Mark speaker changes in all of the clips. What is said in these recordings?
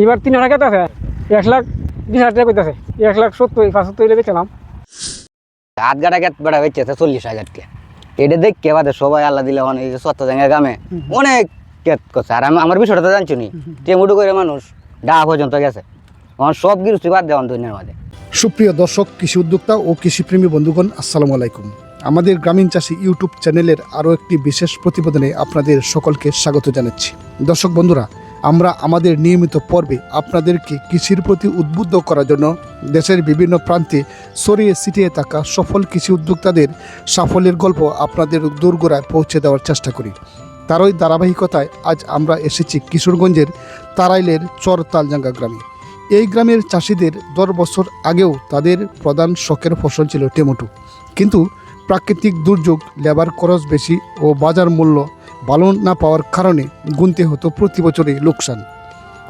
Speaker 1: এবার তিন হাজার কেটে আছে। এক লাখ বিশ হাজার টাকা কইতেছে। এক লাখ সত্তর পঁচাত্তর হইলে বেচলাম।
Speaker 2: হাত গাড়া গেট বেড়া বেচেছে চল্লিশ হাজার টাকা। এটা দেখ বাদে সবাই আল্লাহ দিলে অনেক সত্য জায়গা গ্রামে অনেক কেট করছে। আর আমি আমার বিষয়টা তো জানছি নি? টেমুটু করে মানুষ ডা পর্যন্ত গেছে। আমার সব গিরুস্তি বাদ দেওয়া দুনিয়ার মাঝে
Speaker 3: সুপ্রিয় দর্শক কৃষি উদ্যোক্তা ও কৃষিপ্রেমী বন্ধুগণ আসসালামু আলাইকুম। আমাদের গ্রামীণ চাষি ইউটিউব চ্যানেলের আরও একটি বিশেষ প্রতিবেদনে আপনাদের সকলকে স্বাগত জানাচ্ছি। দর্শক বন্ধুরা আমরা আমাদের নিয়মিত পর্বে আপনাদেরকে কৃষির প্রতি উদ্বুদ্ধ করার জন্য দেশের বিভিন্ন প্রান্তে ছড়িয়ে ছিটিয়ে থাকা সফল কৃষি উদ্যোক্তাদের সাফল্যের গল্প আপনাদের দোরগোড়ায় পৌঁছে দেওয়ার চেষ্টা করি। তারই ধারাবাহিকতায় আজ আমরা এসেছি কিশোরগঞ্জের তারাইলের চর তালজাঙ্গা গ্রামে। এই গ্রামের চাষিদের দশ বছর আগেও তাদের প্রধান শখের ফসল ছিল টেমোটো। কিন্তু প্রাকৃতিক দুর্যোগ, লেবার খরচ বেশি ও বাজার মূল্য ভালো না পাওয়ার কারণে গুনতে হতো প্রতি বছরই লোকসান।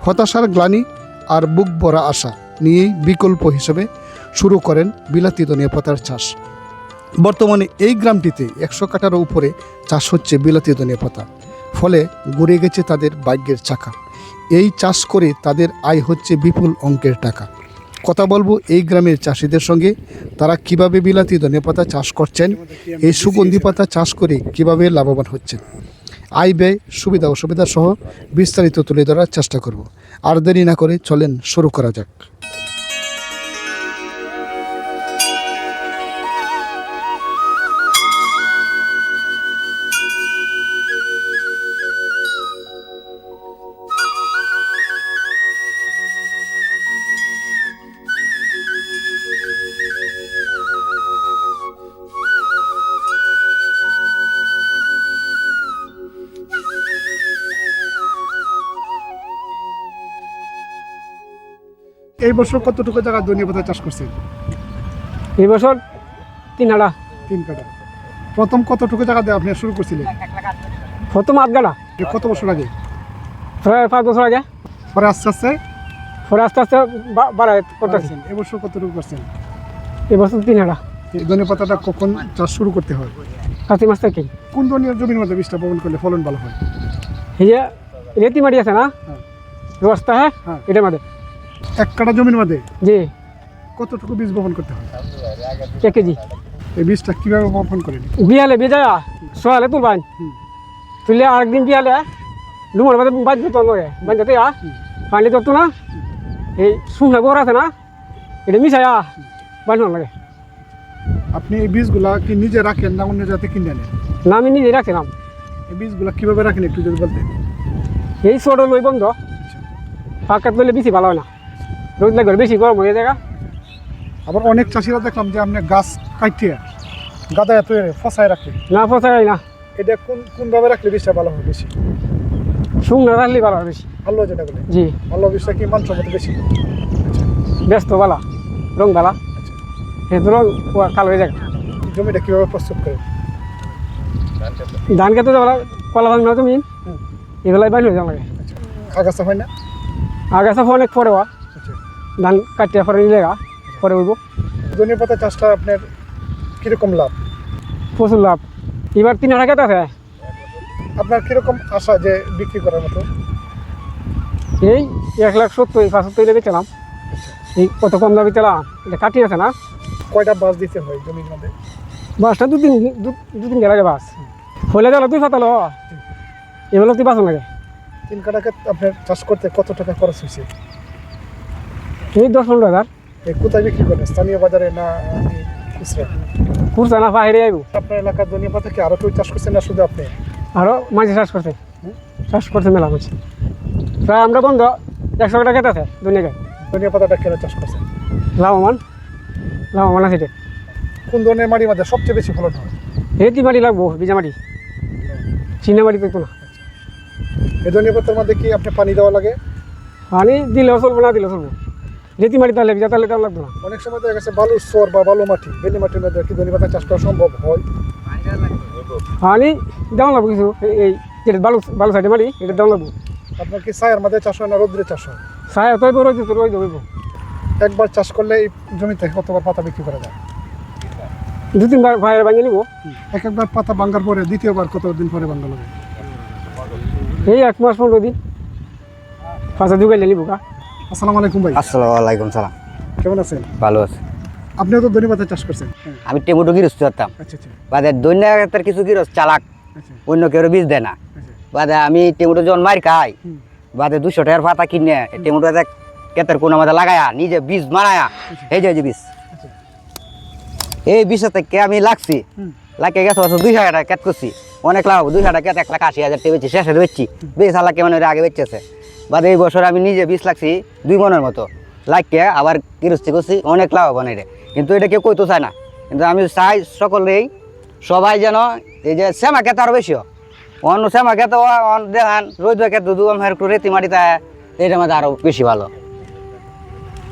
Speaker 3: হতাশার গ্লানি আর বুক ভরা আশা নিয়েই বিকল্প হিসেবে শুরু করেন বিলাতি ধনিয়া পাতার চাষ। বর্তমানে এই গ্রামটিতে একশো কাটার উপরে চাষ হচ্ছে বিলাতি ধনিয়া পাতা। ফলে গড়ে গেছে তাদের ভাগ্যের চাকা। এই চাষ করে তাদের আয় হচ্ছে বিপুল অঙ্কের টাকা। কথা বলব এই গ্রামের চাষিদের সঙ্গে, তারা কীভাবে বিলাতি ধনেপাতা চাষ করছেন, এই সুগন্ধি পাতা চাষ করে কীভাবে লাভবান হচ্ছেন। আয় ব্যয় সুবিধা অসুবিধা সহ বিস্তারিত তুলে ধরার চেষ্টা করব। আর দেরি না করে চলেন শুরু করা যাক। এই বছর কতটুকু জায়গা ধনিয়া পাতা চাষ করছেন?
Speaker 1: এই বছর তিন হাজার
Speaker 3: তিন কাটা প্রথম কতটুকু জায়গা দিয়ে আপনি শুরু করছিলেন?
Speaker 1: প্রথম আধ গাড়া।
Speaker 3: কত বছর আগে?
Speaker 1: প্রায় পাঁচ বছর আগে।
Speaker 3: পরে আস্তে আস্তে?
Speaker 1: পরে আস্তে আস্তে বাড়ায় করতেছি।
Speaker 3: বাড়াইছেন। এবছর কতটুকু করছেন?
Speaker 1: এই বছর তিন
Speaker 3: এই ধনিয়া পাতাটা কখন চাষ শুরু করতে হয়?
Speaker 1: কাতি মাস থেকে
Speaker 3: কোন ধনিয়ার জমির মধ্যে বীজটা বপন করলে ফলন ভালো হয়?
Speaker 1: এই যে রেতি মাটি আছে না?
Speaker 3: হ্যাঁ।
Speaker 1: রাস্তা হ্যাঁ?
Speaker 3: হ্যাঁ।
Speaker 1: এটার মধ্যে।
Speaker 3: এক কাটা জমির মধ্যে
Speaker 1: জি।
Speaker 3: কতটুকু বীজ বপন করতে হয়
Speaker 1: এক কেজি
Speaker 3: এই বীজটা কীভাবে বপন করেন
Speaker 1: বিয়ালে বেজায়া সোয়ালে তুলবান
Speaker 3: হুম।
Speaker 1: তুলে আরেকদিন বিয়ালে ডুমর বাদে বাঁধতে তো নয় বাঁধতে আ পানি ধরতো না এই শুকনা গোড় আছে না এটা মিশায়া বাঁধন লাগে।
Speaker 3: আপনি এই বীজগুলা কি নিজে রাখেন না অন্য জাতে কিনে আনেন
Speaker 1: না আমি নিজে রাখছিলাম।
Speaker 3: এই বীজগুলা কীভাবে রাখেন একটু যদি বলতেন?
Speaker 1: এই ছোট লই বন্ধ পাকাত লইলে বেশি ভালো হয় না। রোদ লাগবে বেশি গরম হয়ে যায়
Speaker 3: আবার অনেক চাষিরা দেখলাম যে আপনি গাছ কাটিয়ে গাদা এত ফসায় রাখে।
Speaker 1: না ফসাই না।
Speaker 3: এটা কোন কোনভাবে রাখলে বীজটা ভালো হবে বেশি?
Speaker 1: শুকনা রাখলে ভালো হয় বেশি।
Speaker 3: ভালো যেটা বলে?
Speaker 1: জি।
Speaker 3: ভালো বীজটা কি মানসম্মত বেশি?
Speaker 1: ব্যস্ত বালা রং বালা। সে তো রং কালো হয়ে যায়
Speaker 3: জমিটা কীভাবে প্রস্তুত করে?
Speaker 1: ধান খেতে যাওয়া কলা ভাঙ না তুমি এগুলাই বাইর হয়ে যাওয়া লাগে
Speaker 3: আগাছা হয় না?
Speaker 1: আগাছা অনেক পরে হওয়া
Speaker 3: আচ্ছা
Speaker 1: ধান কাটিয়া পরে নিলে গা পরে হইব
Speaker 3: ধনিয়া পাতা চাষটা আপনার কীরকম লাভ?
Speaker 1: প্রচুর লাভ। এবার তিন হাজার আছে।
Speaker 3: আপনার কীরকম আশা যে বিক্রি করার মতো?
Speaker 1: এই এক লাখ সত্তর পঁচাত্তর হইলে বেচলাম। এই কত কম দামে চালাম এটা কাটি আছে না?
Speaker 3: কয়টা বাস দিতে হয় জমির মধ্যে?
Speaker 1: বাসটা দু তিন দু- তিন লাগে বাস। হলে গেল তুই ফাতালো এগুলো তুই বাসন লাগে।
Speaker 3: তিন কাটাকে আপনার চাষ করতে কত টাকা খরচ হয়েছে?
Speaker 1: এই দশ পনেরো হাজার।
Speaker 3: কোথায় বিক্রি করেন স্থানীয় বাজারে না
Speaker 1: কুরসা না বাইরে আইব।
Speaker 3: আপনার এলাকার ধনিয়া পাতা কি আরও কেউ চাষ করছেন না শুধু আপনি?
Speaker 1: আরও মাঝে চাষ করছে। চাষ করছে মেলা মাছ প্রায় আমরা বন্ধ একশো টাকা কেটে আছে দুনিয়াকে
Speaker 3: ধনিয়া পাতাটা কেন চাষ করছেন
Speaker 1: লাভবান লাভবান আছে
Speaker 3: কোন ধরনের মাটির মধ্যে সবচেয়ে বেশি ফলন হয়?
Speaker 1: রেতি মাটি লাগবো ভিজা মাটি। চিনা মাটি তো না।
Speaker 3: এই ধনিয়া পাতার মধ্যে কি আপনি পানি দেওয়া লাগে?
Speaker 1: পানি দিলেও চলবো না দিলেও চলবো। রেতি মাটি তাহলে তাহলে তাহলে লাগতো না।
Speaker 3: অনেক সময় দেখা গেছে বালুর স্তর বা বালু মাটি বেলি মাটির মধ্যে কি ধনিয়া পাতা চাষ করা সম্ভব হয়।
Speaker 1: পানি দেওয়া লাগবো কিছু? এই- যেটা বালু বালু সাইডে মাটি এটা দেওয়া লাগবো।
Speaker 3: আপনার কি ছায়ের মধ্যে চাষ হয় না রোদ্রে চাষ হয়?
Speaker 1: রোজ তো রোজ দেবো
Speaker 3: একবার চাষ করলে এই জমিতে কতবার পাতা বিক্রি করা যায়?
Speaker 1: দু তিনবার ভাইয়ের বানিয়ে নিবো।
Speaker 3: এক একবার পাতা ভাঙ্গার পরে দ্বিতীয়বার কত দিন পরে ভাঙ্গা লাগে
Speaker 1: এই এক মাস পনেরো দিন। পাঁচা দুগাইলে নিবো কা
Speaker 3: আসসালামু আলাইকুম ভাই।
Speaker 2: আসসালামু আলাইকুম সালাম।
Speaker 3: কেমন আছেন?
Speaker 2: ভালো আছে।
Speaker 3: আপনিও তো ধনে পাতা চাষ করছেন। হ্যাঁ।
Speaker 2: আমি টেমুটো গিরস্ত করতাম।
Speaker 3: আচ্ছা আচ্ছা।
Speaker 2: বাদে কিছু গিরস চালাক।
Speaker 3: আচ্ছা।
Speaker 2: অন্য কেউ বীজ দেয় না। বাদে আমি টেমুটো যখন মার খাই বাদে দুশো টাকার পাতা কিনে টেমুটো কেতের কোনো মধ্যে লাগায়া নিজে বীজ মারায়া এই যে বীজ। এই বীজ থেকে আমি লাগছি। লাগিয়ে গেছে বছর দুই হাজার টাকা করছি। অনেক লাভ দুই হাজার টাকা এক লাখ আশি হাজার টাকা বেচছি শেষে বেচছি বেশ হালাকে মানে ওরা আগে বেচেছে। বাদে এই বছর আমি নিজে বীজ লাগছি দুই মনের মতো। লাগিয়ে আবার কিরস্তি করছি অনেক লাভ বানাই রে কিন্তু এটা কেউ কইতো চায় না। কিন্তু আমি চাই সকলেই সবাই যেন এই যে শ্যামা খেতে আরও বেশি অন্য শ্যামা খেতে দেখান রোদ খেতে দু আমার একটু রেতি মাটিতে এটা মধ্যে আরও বেশি ভালো।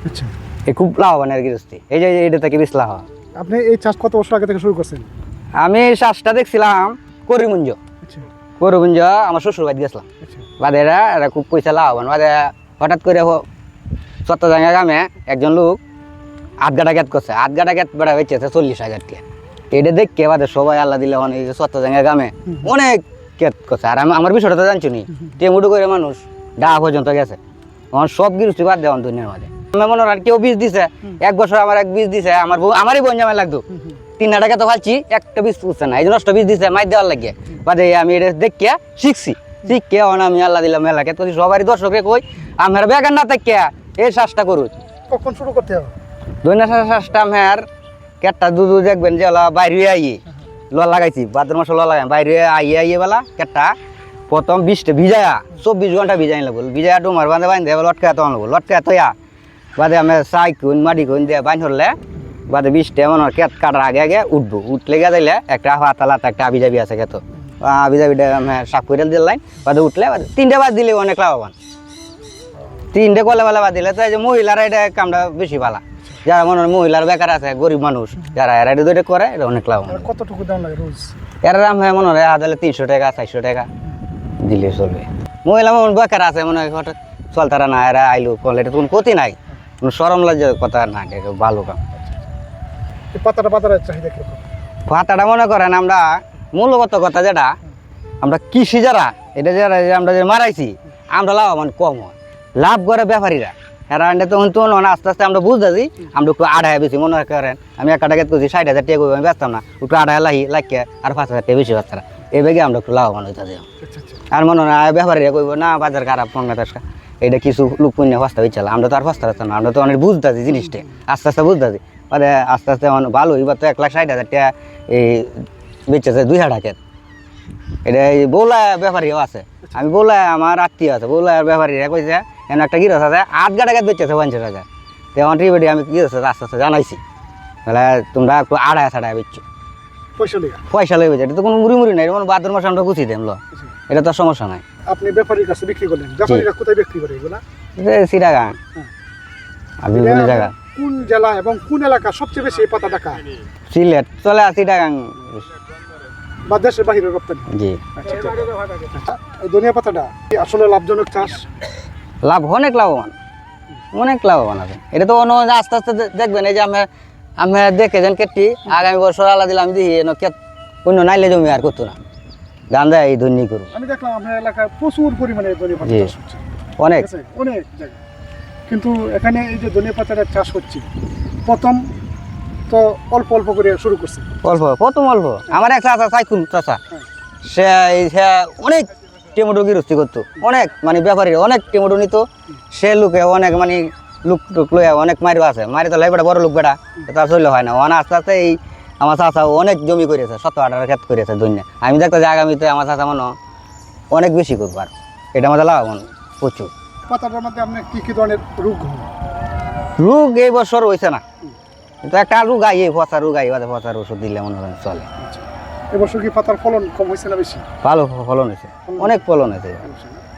Speaker 3: আচ্ছা।
Speaker 2: এই খুব লাভবান আর গৃহস্থী এই যে এটা থেকে বেশ লাভ হয়।
Speaker 3: আপনি এই চাষ কত বছর আগে থেকে শুরু করছেন?
Speaker 2: আমি চাষটা দেখছিলাম করিমুঞ্জ করিমুঞ্জ আমার শ্বশুর বাড়ি গেছিলাম।
Speaker 3: আচ্ছা।
Speaker 2: বাদে এরা খুব পয়সা লাভবান বাদে হঠাৎ করে সত্যজাঙ্গা গ্রামে একজন লোক আধ গাটা গেত করছে। আধ গাটা গেত বেড়া বেচেছে চল্লিশ হাজার টাকা। এটা দেখকে বাদে সবাই আল্লাহ দিলে অনেক সত্যজাঙ্গা গ্রামে অনেক কেত করছে। আর আমি আমার বিষয়টা তো জানছি নি? টেমুটু করে মানুষ ডা পর্যন্ত গেছে। আমার সব গিরুষ্টি বাদ দেওয়ান দুনিয়ার মাঝে। মনে হয় কেউ বীজ দিছে। এক বছর আমার এক বীজ দিছে আমার বউ- আমারই বোন জামাই লাগতো। তিন টাকা তো ফালছি একটা বীজ উঠছে না। এই যে নষ্ট বীজ দিছে মাই দেওয়ার লাগিয়ে বাদে আমি এটা দেখিয়া শিখছি। শিখকে অন আমি আল্লাহ দিলাম মেলাকে। তো সবারই দর্শকে কই আমার বেগান না থাকিয়া এই শ্বাসটা করুন।
Speaker 3: কখন শুরু করতে হবে?
Speaker 2: দৈন্য শ্বাসটা আমার কেটটা দুধ দেখবেন যে ওলা বাইরে আইয়ে। ল লাগাইছি ভাদ্র মাসে ল লাগাই বাইরে আইয়ে আইয়ে বেলা কেটটা প্রথম বিশটা ভিজায়া চব্বিশ ঘণ্টা ভিজাই লাগবো ভিজায়া ডুমার বাঁধে বাঁধ লটকা তখন লাগবো লটকা তৈয়া বাদে আমি চাই কুন মাটি কুন দিয়ে বাঁধ হলে বাদে বৃষ্টি এমন কেট কাটার আগে আগে উঠবো। উঠলে গিয়ে দিলে একটা হাতালাত একটা আবি যাবি আছে খেতো আবি যাবিটা আমি সাপ করে দিলাম বাদে উঠলে তিনটে বাদ দিলে অনেক লাভবান। তিনটে কলে বেলা বাদ দিলে তো এই যে মহিলারা এটা কামটা বেশি ভালো। যারা মনে হয় মহিলার বেকার আছে গরিব মানুষ যারা এরা এটা দুইটা করে এটা অনেক লাভ
Speaker 3: কতটুকু দাম লাগে রোজ?
Speaker 2: এরা দাম হয় মনে হয় আদালে তিনশো টাকা চারশো টাকা দিলে চলবে। মহিলা মনে বেকার আছে মনে হয় হঠাৎ চলতারা না এরা আইলো কলে এটা কোনো ক্ষতি নাই। কোনো সরম লজ্জার কথা না ভালো কাম
Speaker 3: এই পাতাটা চাহিদা কীরকম?
Speaker 2: ভাতাটা মনে করেন আমরা মূল্যগত কথা যেটা আমরা কৃষি যারা এটা যারা আমরা যে মারাইছি আমরা লাভবান কম হয়। লাভ করে ব্যাপারীরা। এরা তখন তো আস্তে আস্তে আমরা বুঝতেছি আমরা একটু আড়াই বেশি মনে করেন আমি একটা টাকা করছি ষাট হাজার টাকা আমি ব্যস্তাম না একটু আড়াই লাহি লাগিয়ে আর পাঁচ হাজার টাকা বেশি এই বেগে আমরা একটু লাভবান হইতেছি
Speaker 3: আচ্ছা আচ্ছা।
Speaker 2: আর মনে হয় ব্যাপারীরা কইব না বাজার খারাপ পঙ্গা এটা কিছু লোক পুণ্য ফাস্তা হইছিল আমরা তো আর ফাস্তা হচ্ছে না আমরা তো অনেক বুঝতেছি জিনিসটা। আস্তে আস্তে বুঝতেছি। মানে আস্তে আস্তে ভালো এবার তো এক লাখ ষাট হাজার টাকা এই বেচেছে দুই হাজার টাকা এটা এই বৌলা ব্যাপারীও আছে। আমি বৌলা আমার আত্মীয় আছে বৌলা ব্যাপারীরা কইছে এমন একটা গিরস আছে আট গাটা গাছ বেচেছে পঞ্চাশ হাজার। তো আমার টিভিটি আমি গিরস আস্তে আস্তে জানাইছি। তাহলে তোমরা একটু আড়াই ছাড়াই বেচছো।
Speaker 3: পয়সা
Speaker 2: লইবে এটা তো কোনো মুড়ি মুড়ি নাই মানে বাদর মাসে আমরা গুছিয়ে দেন এটা তো সমস্যা নাই।
Speaker 3: আপনি ব্যাপারীর কাছে বিক্রি করলেন। ব্যাপারীরা কোথায় বিক্রি করে এগুলা?
Speaker 2: সিরাগান। আর বিভিন্ন জায়গা
Speaker 3: কোন জেলা এবং কোন এলাকা সবচেয়ে বেশি এই পাতাটা খায়
Speaker 2: সিলেট চলে আর সিরাগাং
Speaker 3: বা দেশের বাহিরে রপ্তানি?
Speaker 2: জি।
Speaker 3: আচ্ছা আচ্ছা। আচ্ছা, ধনিয়া পাতাটা কি আসলে লাভজনক চাষ?
Speaker 2: লাভ অনেক লাভবান। অনেক লাভবান আছে। এটা তো অন্য আস্তে আস্তে দেখবেন এই যে আমি আমি দেখে যান কেটটি আগামী বছর আলাদা দিলাম দিই কেট অন্য নাইলে জমি আর করতো না। গান দেয় এই ধন্যি করব
Speaker 3: আমি দেখলাম আপনার এলাকায় প্রচুর পরিমাণে পাতা চাষ হচ্ছে।
Speaker 2: অনেক।
Speaker 3: অনেক জায়গায়। কিন্তু এখানে এই যে ধনিয়া পাতাটা চাষ হচ্ছে প্রথম তো অল্প অল্প করে শুরু করছে।
Speaker 2: অল্প প্রথম অল্প। আমার এক চাষা সাইকুল চাষা
Speaker 3: হ্যাঁ।
Speaker 2: সে সে অনেক টেমোটো গিরস্তি করতো। অনেক মানে ব্যাপারী অনেক টেমোটো নিত। সে লোকে অনেক মানে লুক টুক লইয়া অনেক মারিও আছে। মারি তো লাই বেটা বড় লোক বেটা তার চললে হয় না। অনেক আস্তে আস্তে এই আমার চাষা অনেক জমি করেছে সত্তর আঠারো ক্ষেত করেছে দুনিয়া আমি দেখতে যে আগামীতে আমার চাষা মনে অনেক বেশি করব আর। এটা আমাদের লাভ প্রচুর।
Speaker 3: পাতাটার মধ্যে আপনার কি কি ধরনের রোগ
Speaker 2: রোগ এই বছর হয়েছে না। কিন্তু একটা রোগ আই এই পচা রোগ আই বাদে পচার ওষুধ দিলে মনে হয় চলে।
Speaker 3: আচ্ছা। এবছর কি পাতার ফলন কম হয়েছে না বেশি?
Speaker 2: ভালো ফলন হয়েছে অনেক ফলন হয়েছে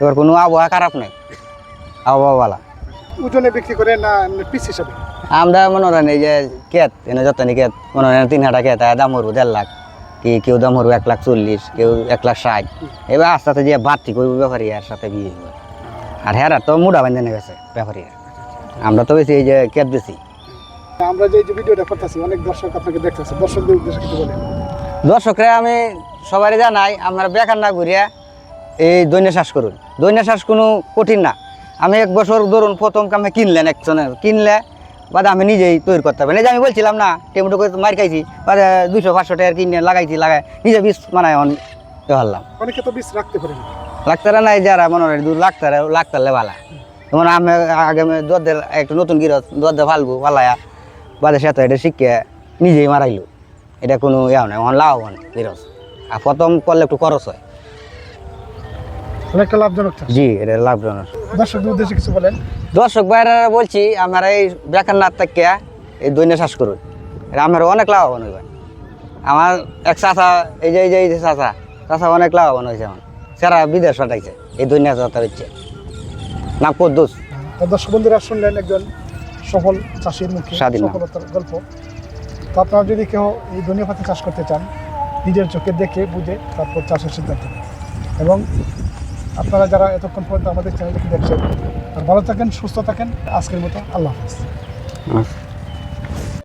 Speaker 2: এবার কোনো আবহাওয়া খারাপ নেই। আবহাওয়াওয়ালা।
Speaker 3: ওজনে বিক্রি করে না পিস হিসাবে?
Speaker 2: আমরা মনে হয় এই যে কেত এনে যতনি কেত মনে হয় তিন হাজার কেত দাম হরবো দেড় লাখ। কি কেউ দাম হরবো এক লাখ চল্লিশ কেউ এক লাখ ষাট। এবার আস্তে আস্তে যে বাড়তি করব ব্যাপারী আর সাথে বিয়ে আর হ্যাঁ তো মুডা বান্ধে গেছে ব্যাপারী। আমরা তো বেশি এই যে কেত বেশি।
Speaker 3: আমরা যে ভিডিওটা করতেছি অনেক দর্শক আপনাকে দেখতেছে দর্শকদের উদ্দেশ্যে কিছু বলেন।
Speaker 2: দর্শকরা আমি সবাই জানাই আপনারা বেকার না ঘুরিয়া এই দৈন্য শ্বাস করুন। দৈন্য শ্বাস কোনো কঠিন না। আমি এক বছর ধরুন প্রথম কামে কিনলেন একজনের কিনলে বাদে আমি নিজেই তৈরি করতে পারি যে আমি বলছিলাম না টেমটো করে মার খাইছি বাদে দুইশো পাঁচশো টাকার কিনে লাগাইছি লাগাই নিজে বীজ মানে এখন এ হলাম
Speaker 3: অনেকে তো বীজ রাখতে পারেন
Speaker 2: লাগতারা নাই যারা মনে হয় দূর লাগতারা লাগতারলে ভালা। যেমন আমি আগে দরদের একটু নতুন গিরস দরদে ফালবো ফালায়া বাদে সাথে এটা শিখে নিজেই মারাইলো। এটা কোনো ইয়া নাই এখন লাভবান গিরস। আর প্রথম করলে একটু খরচ হয়।
Speaker 3: অনেকটা লাভজনক
Speaker 2: জি এটা লাভজনক।
Speaker 3: দর্শকদের উদ্দেশ্যে কিছু বলেন।
Speaker 2: দর্শক বাইরে বলছি আমার এই বেকার না থেকে এই দৈন্য চাষ করুন। এটা আমার অনেক লাভবান হইবে আমার এক চাষা এই যে এই যে এই যে চাষা চাষা অনেক লাভবান হয়েছে আমার। সারা বিদেশ পাঠাইছে এই দৈন্য চাষা হচ্ছে। না কদ্দুস।
Speaker 3: তো দর্শক বন্ধুরা শুনলেন একজন সফল চাষির মুখে সফলতার গল্প। তো আপনারা যদি কেউ এই ধনিয়া পাতা চাষ করতে চান নিজের চোখে দেখে বুঝে তারপর চাষের সিদ্ধান্ত এবং আপনারা যারা এতক্ষণ পর্যন্ত আমাদের চ্যানেলটি দেখছেন, আর ভালো থাকেন, সুস্থ থাকেন, আজকের মতো আল্লাহ হাফিজ।
Speaker 2: আচ্ছা।